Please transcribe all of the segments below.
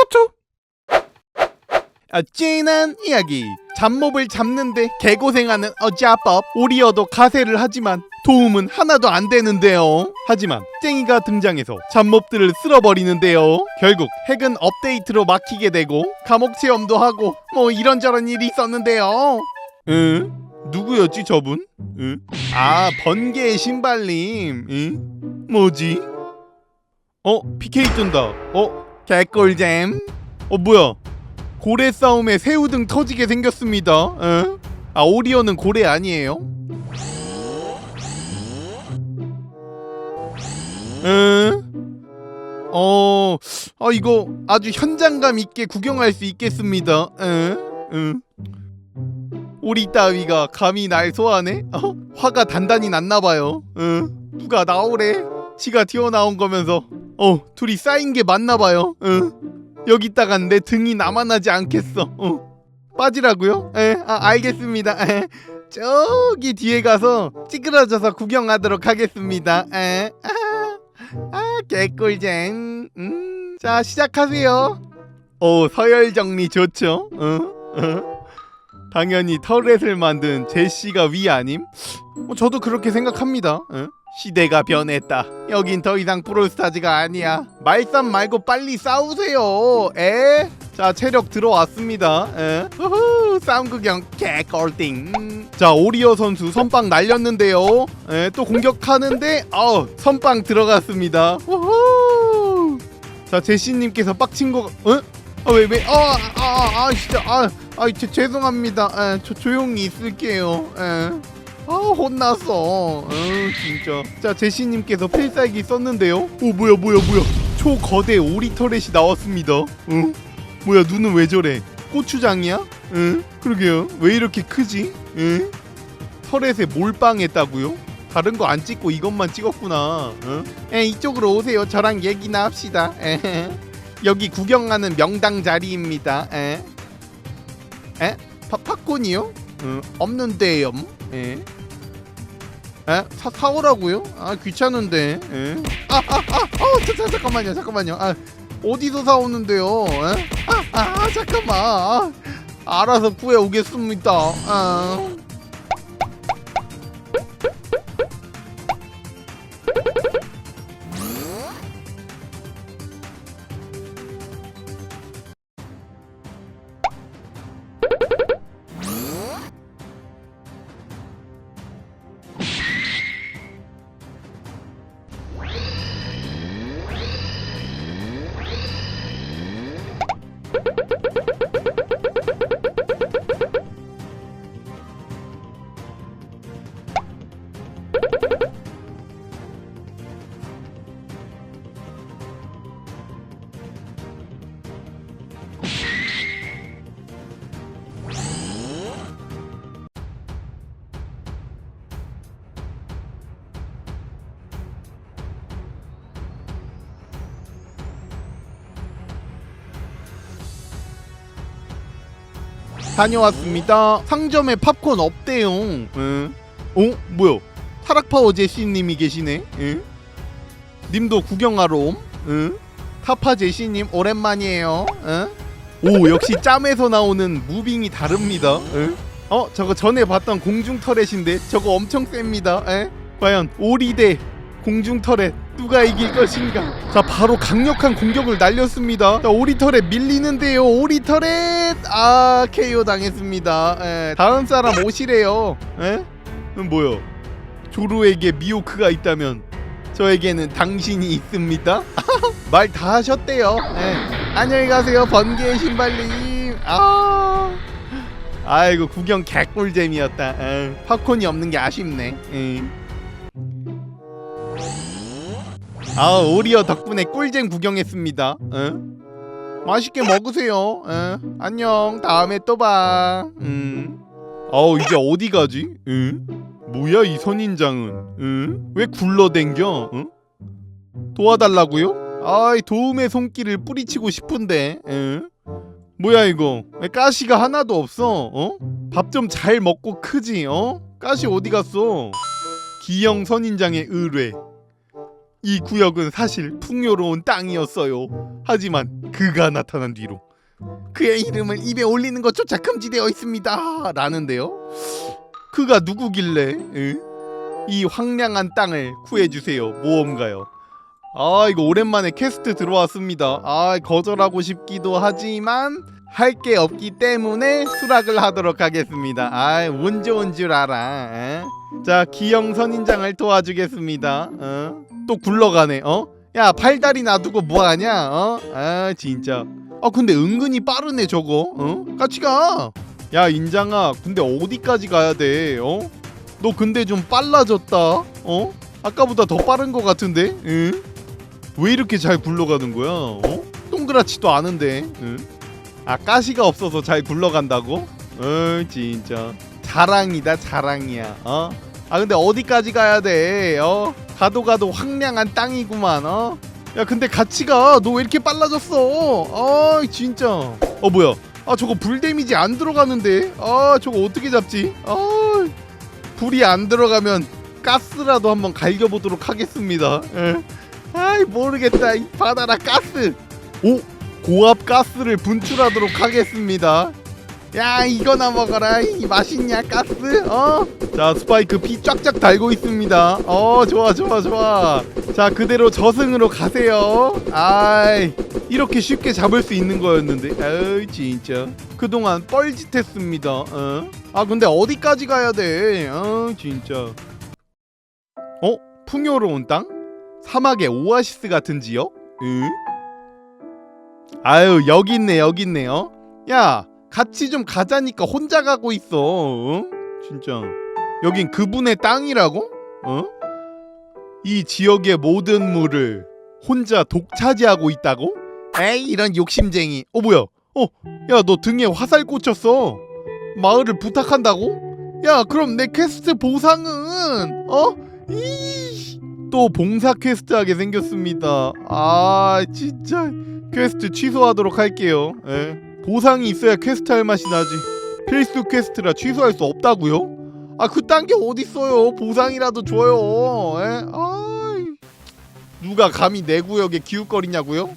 스톱 아, 찐한 이야기 잡몹을 잡는데 개고생하는 어자법 오리어도 가세를 하지만 도움은 하나도 안 되는데요 하지만 쟁이가 등장해서 잡몹들을 쓸어버리는데요 결국 핵은 업데이트로 막히게 되고 감옥 체험도 하고 뭐 이런저런 일이 있었는데요 응? 누구였지 저분? 응? 아 번개의 신발님 응? 뭐지? 어 PK 뜬다 어 개꿀잼 어 뭐야 고래 싸움에 새우 등 터지게 생겼습니다. 어? 아 오리오는 고래 아니에요? 응? 어, 아 이거 아주 현장감 있게 구경할 수 있겠습니다. 응? 응. 오리 따위가 감히 날 소환해? 어? 화가 단단히 났나봐요. 응? 누가 나오래? 지가 튀어나온 거면서 어 둘이 쌓인 게 맞나 봐요. 응? 여기다간 내 등이 남아나지 않겠어. 어. 빠지라고요? 에, 아, 알겠습니다. 에, 저기 뒤에 가서 찌그러져서 구경하도록 하겠습니다. 에, 아, 아 개꿀잼. 음, 자 시작하세요. 오 서열 정리 좋죠? 어? 어? 당연히 터렛을 만든 제시가 위 아님? 어, 저도 그렇게 생각합니다. 어? 시대가 변했다. 여긴 더 이상 브롤스타즈가 아니야. 말싸움 말고 빨리 싸우세요. 에? 자 체력 들어왔습니다. 에? 후후 싸움 구경 개꼴띵. 자 오리어 선수 선빵 날렸는데요. 에? 또 공격하는데 어 선빵 들어갔습니다. 후후. 자 제시님께서 빡친 거 어? 아왜 왜? 아아아 아, 아, 진짜 아, 아 제, 죄송합니다. 에, 저 조용히 있을게요. 에. 아 혼났어. 어 진짜. 자 제시님께서 필살기 썼는데요? 오 뭐야 뭐야 뭐야. 초거대 오리 터렛이 나왔습니다. 응? 뭐야 눈은 왜 저래? 고추장이야? 응? 그러게요. 왜 이렇게 크지? 응? 터렛에 몰빵했다고요? 다른 거 안 찍고 이것만 찍었구나. 응? 에 이쪽으로 오세요. 저랑 얘기나 합시다. 에 여기 구경하는 명당 자리입니다. 에. 에? 파, 팝콘이요? 응, 없는데요 에? 에? 사, 사오라고요? 아 귀찮은데 에? 아, 아, 아, 어, 자, 자, 잠깐만요 잠깐만요 아, 어디서 사오는데요 에? 아, 아, 아 잠깐만 아, 알아서 구해오겠습니다 아. 다녀왔습니다. 상점에 팝콘 없대요. 응. 어? 뭐야? 타락파워 제시님이 계시네. 응? 님도 구경하러 옴? 응? 타파 제시님 오랜만이에요. 응? 오 역시 짬에서 나오는 무빙이 다릅니다. 응? 어 저거 전에 봤던 공중 터렛인데 저거 엄청 셉니다. 에? 과연 오리대 공중 터렛 누가 이길 것인가? 자 바로 강력한 공격을 날렸습니다. 자 오리 터렛 밀리는데요. 오리 터렛 아 KO 당했습니다. 에, 다음 사람 오시래요. 에? 음, 뭐요? 조루에게 미호크가 있다면 저에게는 당신이 있습니다. 말 다 하셨대요. 에, 안녕히 가세요 번개의 신발님. 아. 아이고 구경 개꿀잼이었다. 에, 팝콘이 없는 게 아쉽네. 에. 아 오리어 덕분에 꿀잼 구경했습니다. 에? 맛있게 먹으세요. 에? 안녕. 다음에 또 봐. 음. 어 이제 어디 가지? 응? 뭐야 이 선인장은? 응? 왜 굴러댕겨? 응? 도와달라고요? 아이 도움의 손길을 뿌리치고 싶은데. 응? 뭐야 이거? 왜 가시가 하나도 없어? 어? 밥 좀 잘 먹고 크지? 어? 가시 어디 갔어? 기영 선인장의 의뢰. 이 구역은 사실 풍요로운 땅이었어요. 하지만 그가 나타난 뒤로 그의 이름을 입에 올리는 것조차 금지되어 있습니다. 라는데요. 그가 누구길래 에? 이 황량한 땅을 구해주세요. 모험가요. 아 이거 오랜만에 캐스트 들어왔습니다. 아 거절하고 싶기도 하지만 할 게 없기 때문에 수락을 하도록 하겠습니다. 아운 좋은 줄 알아. 에? 자 기영 선인장을 도와주겠습니다. 어? 또 굴러가네. 어? 야 팔다리 놔두고 뭐하냐? 어? 아 진짜. 아 근데 은근히 빠르네 저거. 어? 같이 가. 야 인장아 근데 어디까지 가야 돼? 어? 너 근데 좀 빨라졌다. 어? 아까보다 더 빠른 것 같은데? 응? 왜 이렇게 잘 굴러가는 거야? 어? 동그랗지도 않은데. 응? 아 가시가 없어서 잘 굴러간다고? 어 진짜 자랑이다 자랑이야. 어? 아 근데 어디까지 가야 돼? 어? 가도 가도 황량한 땅이구만. 어? 야 근데 같이 가. 너 왜 이렇게 빨라졌어? 아 진짜. 어 뭐야? 아 저거 불 데미지 안 들어가는데. 아 저거 어떻게 잡지? 아 불이 안 들어가면 가스라도 한번 갈겨보도록 하겠습니다. 에. 아이 모르겠다. 이 바다라 가스. 오 고압 가스를 분출하도록 하겠습니다. 야 이거나 먹어라. 이 맛있냐 가스? 어? 자 스파이크 피 쫙쫙 달고 있습니다. 어 좋아 좋아 좋아. 자 그대로 저승으로 가세요. 아이 이렇게 쉽게 잡을 수 있는 거였는데. 아유 진짜. 그동안 뻘짓했습니다. 어? 아 근데 어디까지 가야 돼? 어 진짜. 어? 풍요로운 땅? 사막의 오아시스 같은 지역? 응? 아유 여기 있네 여기 있네요. 야 같이 좀 가자니까 혼자 가고 있어. 어? 진짜. 여긴 그분의 땅이라고? 어? 이 지역의 모든 물을 혼자 독차지하고 있다고? 에이 이런 욕심쟁이. 어 뭐야? 어, 야 너 등에 화살 꽂혔어. 마을을 부탁한다고? 야 그럼 내 퀘스트 보상은 어? 이... 또 봉사 퀘스트 하게 생겼습니다. 아 진짜 퀘스트 취소하도록 할게요. 예. 보상이 있어야 퀘스트 할 맛이 나지. 필수 퀘스트라 취소할 수 없다고요? 아 그딴 게 어딨어요? 보상이라도 줘요. 예? 아이. 누가 감히 내 구역에 기웃거리냐고요?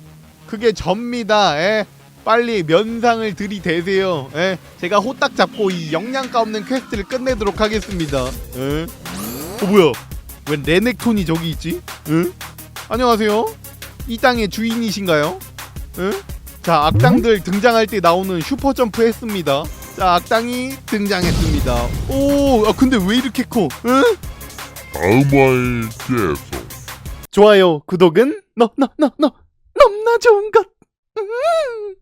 그게 접니다. 예? 빨리 면상을 들이대세요. 예? 제가 호딱 잡고 이 영양가 없는 퀘스트를 끝내도록 하겠습니다. 예? 어 뭐야? 왜 레넥톤이 저기 있지? 응? 안녕하세요. 이 땅의 주인이신가요? 응? 자 악당들 등장할 때 나오는 슈퍼 점프 했습니다. 자 악당이 등장했습니다. 오, 아 근데 왜 이렇게 커? 응? 다음화에 대해서 좋아요, 구독은 너너너너 넘나 좋은 것. 음.